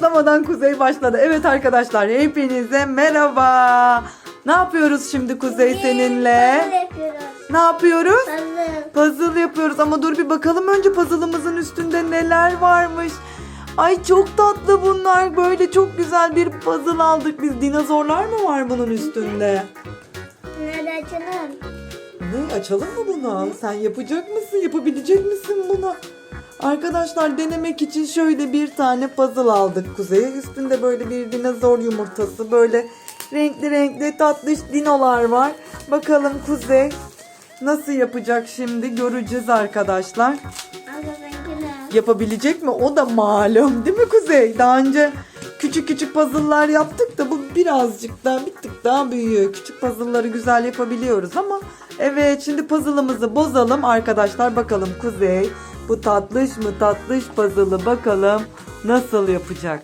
başlamadan Kuzey başladı. Evet arkadaşlar hepinize merhaba. Ne yapıyoruz şimdi Kuzey seninle? Puzzle yapıyoruz. Ne yapıyoruz? Puzzle. Puzzle yapıyoruz ama dur bir bakalım önce puzzle'ımızın üstünde neler varmış. Ay çok tatlı bunlar. Böyle çok güzel bir puzzle aldık biz. Dinozorlar mı var bunun üstünde? Nerede açalım? Ne açalım mı bunu? Sen yapacak mısın? Yapabilecek misin bunu? Arkadaşlar denemek için şöyle bir tane puzzle aldık Kuzey'e. Üstünde böyle bir dinozor yumurtası, böyle renkli renkli tatlış dinolar var. Bakalım Kuzey nasıl yapacak şimdi göreceğiz arkadaşlar. Yapabilecek mi? O da malum değil mi Kuzey? Daha önce küçük küçük puzzle'lar yaptık da bu birazcık daha bir tık daha büyüyor. Küçük puzzle'ları güzel yapabiliyoruz ama evet şimdi puzzle'ımızı bozalım arkadaşlar. Bakalım Kuzey bu tatlış mı tatlış puzzle'ı bakalım nasıl yapacak.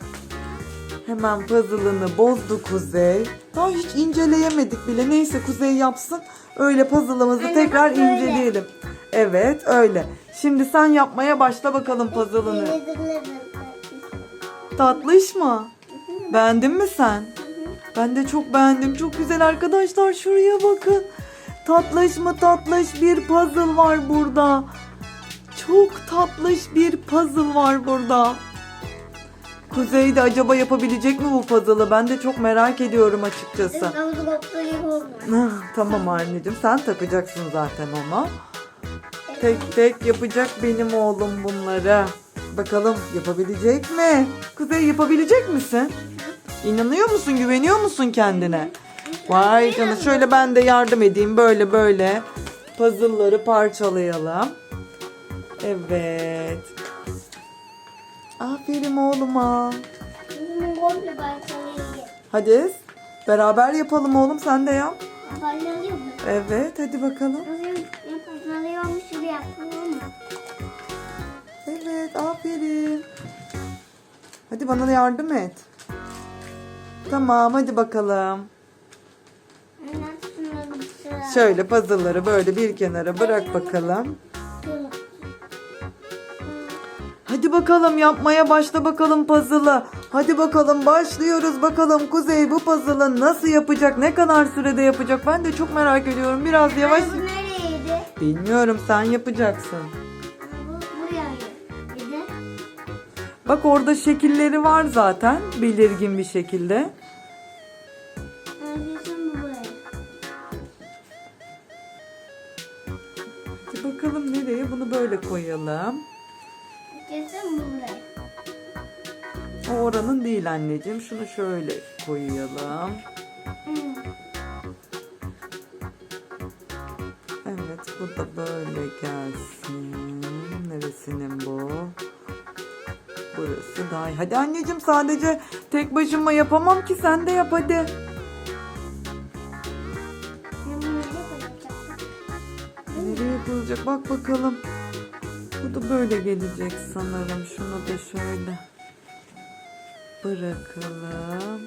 Hemen puzzle'ını bozdu Kuzey. Daha hiç inceleyemedik bile. Neyse Kuzey yapsın. Öyle puzzle'ımızı Anne, tekrar bak böyle. inceleyelim. Evet öyle. Şimdi sen yapmaya başla bakalım puzzle'ını. Tatlış mı? Beğendin mi sen? Ben de çok beğendim. Çok güzel arkadaşlar. Şuraya bakın. Tatlış mı tatlış bir puzzle var burada. Çok tatlış bir puzzle var burada. Kuzey de acaba yapabilecek mi bu puzzle'ı? Ben de çok merak ediyorum açıkçası. Ah, tamam anneciğim sen takacaksın zaten ona. Tek tek yapacak benim oğlum bunları. Bakalım yapabilecek mi? Kuzey yapabilecek misin? İnanıyor musun? Güveniyor musun kendine? Vay canına şöyle ben de yardım edeyim. Böyle böyle puzzle'ları parçalayalım. Evet. Aferin oğluma. Bunun komple parçalayayım. Hadi beraber yapalım oğlum sen de yap. Mu? Evet hadi bakalım. Parçalıyormuş gibi yapalım mı? Evet aferin. Hadi bana da yardım et. Tamam hadi bakalım. Şöyle puzzle'ları böyle bir kenara bırak bakalım. Hadi bakalım yapmaya başla bakalım puzzle'ı. Hadi bakalım başlıyoruz bakalım Kuzey bu puzzle'ı nasıl yapacak? Ne kadar sürede yapacak? Ben de çok merak ediyorum. Biraz yavaş. Bu nereydi? Bilmiyorum sen yapacaksın. Bu buraydı. Bir de Bak orada şekilleri var zaten belirgin bir şekilde. bu? Hadi bakalım nereye bunu böyle koyalım. Kesin bu buraya. O oranın değil anneciğim. Şunu şöyle koyalım. Evet bu da böyle gelsin. Neresinin bu? Burası daha iyi. Hadi anneciğim sadece tek başıma yapamam ki sen de yap hadi. Nereye yapılacak bak bakalım. Da böyle gelecek sanırım. Şunu da şöyle bırakalım.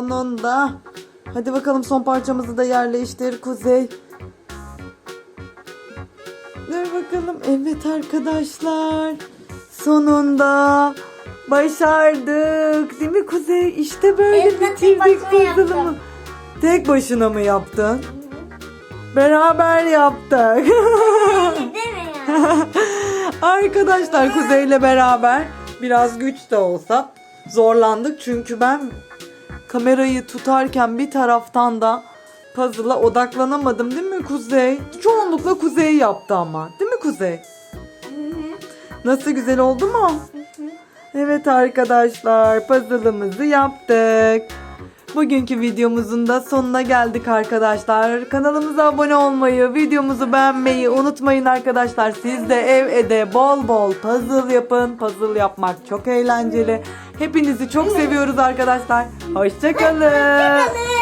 Sonunda. Hadi bakalım son parçamızı da yerleştir Kuzey. Dur bakalım. Evet arkadaşlar. Sonunda başardık. Değil mi Kuzey? İşte böyle Evet, bitirdik puzzle'ımı. Tek başına mı yaptın? Beraber yaptık. Arkadaşlar Kuzey'le beraber biraz güç de olsa zorlandık. Çünkü ben kamerayı tutarken bir taraftan da puzzle'a odaklanamadım değil mi Kuzey? Çoğunlukla Kuzey yaptı ama. Değil mi Kuzey? Nasıl güzel oldu mu? Evet arkadaşlar puzzle'ımızı yaptık. Bugünkü videomuzun da sonuna geldik arkadaşlar. Kanalımıza abone olmayı, videomuzu beğenmeyi unutmayın arkadaşlar. Siz de ev ede bol bol puzzle yapın. Puzzle yapmak çok eğlenceli. Hepinizi çok seviyoruz arkadaşlar. Hoşçakalın.